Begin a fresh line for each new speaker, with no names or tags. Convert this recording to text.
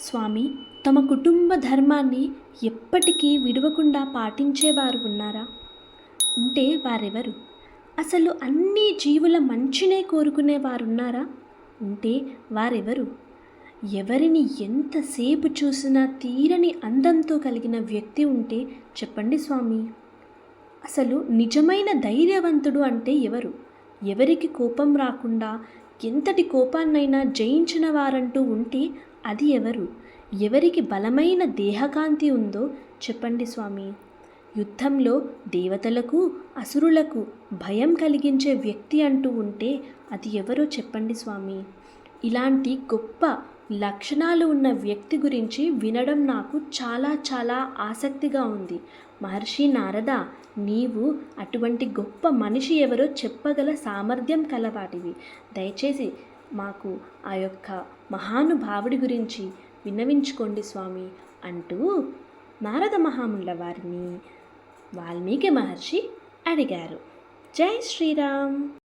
స్వామి తమ కుటుంబ ధర్మాన్ని ఎప్పటికీ విడవకుండా పాటించేవారు ఉన్నారా? ఉంటే వారెవరు? అసలు అన్ని జీవుల మంచినే కోరుకునేవారున్నారా? ఉంటే వారెవరు? ఎవరిని ఎంతసేపు చూసినా తీరని అందంతో కలిగిన వ్యక్తి ఉంటే చెప్పండి స్వామి. అసలు నిజమైన ధైర్యవంతుడు అంటే ఎవరు? ఎవరికి కోపం రాకుండా ఎంతటి కోపాన్నైనా జయించిన వారంటూ ఉంటే అది ఎవరు? ఎవరికి బలమైన దేహకాంతి ఉందో చెప్పండి స్వామి. యుద్ధంలో దేవతలకు అసురులకు భయం కలిగించే వ్యక్తి అంటూ ఉంటే అది ఎవరో చెప్పండి స్వామి. ఇలాంటి గొప్ప లక్షణాలు ఉన్న వ్యక్తి గురించి వినడం నాకు చాలా చాలా ఆసక్తిగా ఉంది. మహర్షి నారద నీవు అటువంటి గొప్ప మనిషి ఎవరో చెప్పగల సామర్థ్యం కలవాటివి. దయచేసి మాకు ఆ యొక్క మహానుభావుడి గురించి విన్నవించుకోండి స్వామి అంటూ నారద మహాముల వారిని వాల్మీకి మహర్షి అడిగారు. జై శ్రీరామ్.